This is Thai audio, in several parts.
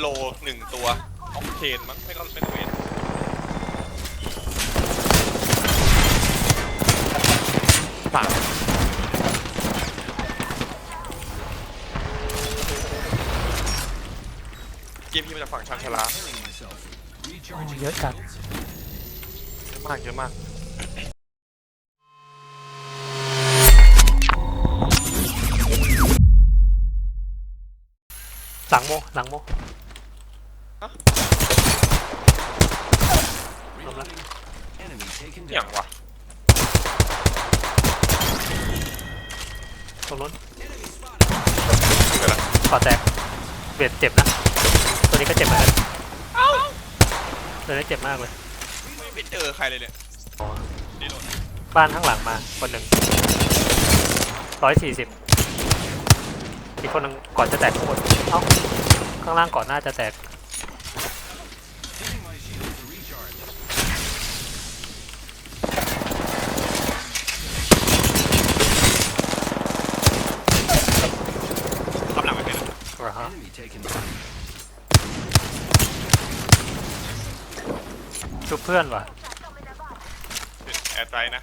โลหนึ่งตัวออกเทนมั้งไม่ก็ไม่ก็เวนสามเกมพี่มาจากฝั่งชานชาลาโอ้เยอะจัดเยอะมากเยอะมากหลังโมหลังโม ลงแล้วอย่างวะตรงนู้นคืออะไรก่อแตกเบียดเจ็บนะ ตัวนี้ก็เจ็บเหมือนกันตัวนี้เจ็บมากเลย ไม่ไม่เจอใครเลยเนี่ยดีโหลดบ้านข้างหลังมาคนหนึ่งร้อยสี่สิบอีกคนหนึ่งก่อนจะแตกข้างบนเอ้าข้างล่างก่อนหน้าจะแตก ชุบเพื่อนว่ะแอร์ไตนะ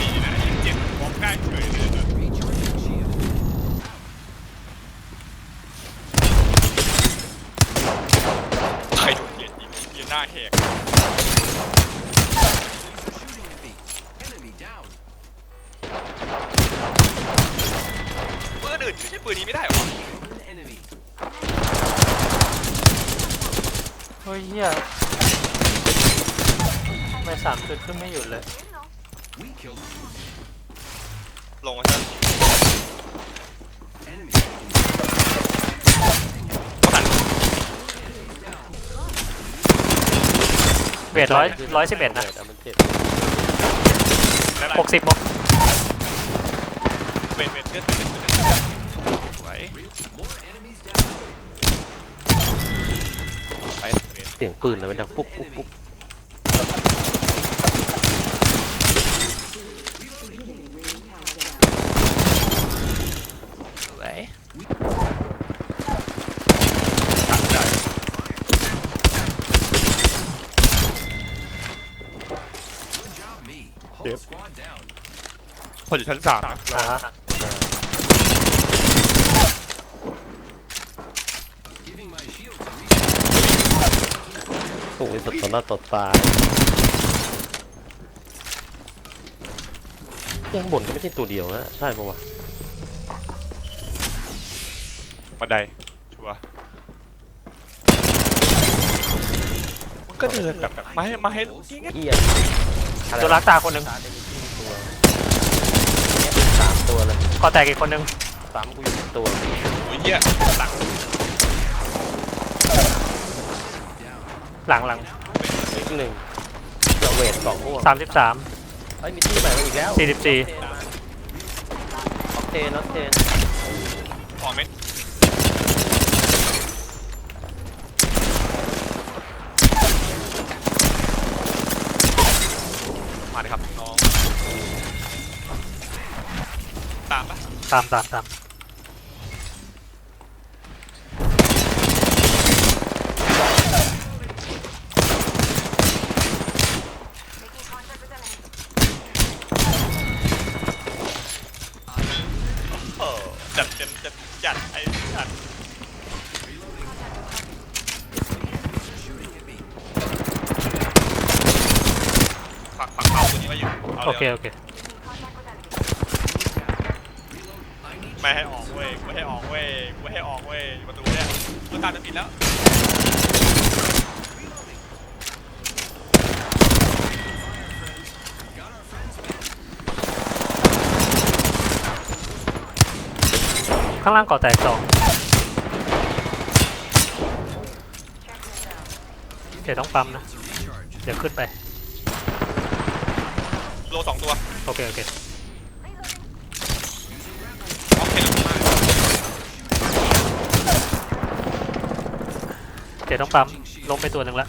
ดีนะยี่สิบเจ็ดมองใกล้เฉยเลยนะใครถูกเกลียดยิงยิงหน้าแหก ปืนอื่นใช่ปืนนี้ไม่ได้เหรอ วะเฮ้ยเฮียไม่สามจุดขึ้นไม่หยุดเลย ลงมาเถอะเขาหันเวทร้อยร้อยสิบเอ็ดนะมันเจ็บได้หกสิบโมเวนเวนเลือดเลือดเลือดเลือดไหว สียงปืนเลยมันดังปุ๊บปุ๊บปุ๊บไหวตัดได้เจ็บคนอยู่ชั้นสามนะ อ่าฮะ โอ้ยสดต่อหน้าต่อตายังบ่นก็ไม่ใช่ตัวเดียวนะ ใช่ปะวะบันไดชัวร์มันก็เดินแบบมาให้มาให้ยิงไงเอียตัวรักตาคนหนึ่งตัวสามตัวเลยก่อแตกอีกคนหนึ่งสามกูอยู่ตัว โอ้ยเหี้ยหลัง หลังหลังอีกหนึ่งจะเวทสองพวกสามสิบสามเฮ้ยมีที่ใหม่มาอีกแล้วสี่สิบสี่ออกเทนออกเทนขอเม็ดมาเลยครับน้องตามปะตามตามตาม เออจัด เต็มจัดจัดไอ้จัดฝักฝักเอาตัวนี้มาอยู่าโอลยเคโอเคไม่ให้ออกเว้ยไม่ให้ออกเว้ยไม่ให้ออกเว้ยอยู่ประตูเนี่ยตัวตามจะปิดแล้ว ข้างล่างก่อแตกสองเดี๋ยวต้องปั๊มนะ เดี๋ยวขึ้นไป โลสองตัวโอเค โอเค โอเคลงมาเดี๋ยวต้องปั๊มลงไปตัวหนึ่งละ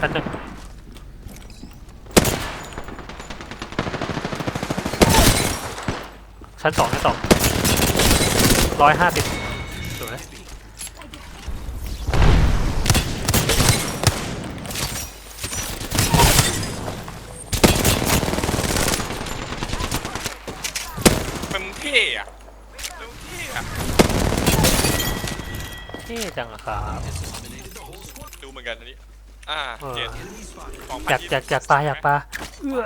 ชั้นหนึ่ง ชั้นสองชั้นสองร้อยห้าสิบสวยเป็นมึงเท่อะเป็นมึงเท่อะนี่จังอะครับ ดูเหมือนกันอันนี้ อ่าเออ เจ็ดของอยากอยากอยากปลาอยากปลาเอื้อ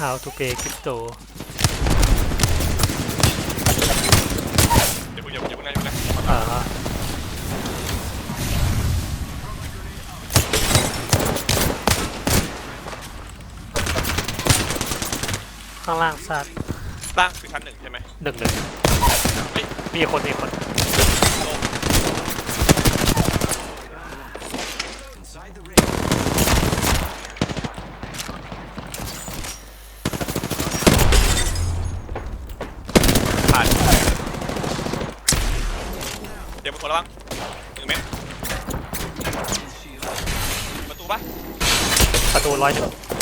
How to pay crypto เดี๋ยวมึงอย่าอย่าเพิ่งนะอย่าเพิ่งนะอ่าฮะข้างล่างซาดล่างคือชั้นหนึ่งใช่ไหมหนึ่งหนึ่งเฮ้ยมีคนมีคน ลงผ่าน เดี๋ยวมึงคนละบ้างหนึ่งเมตรประตูปะประตูร้อยหนึ่ง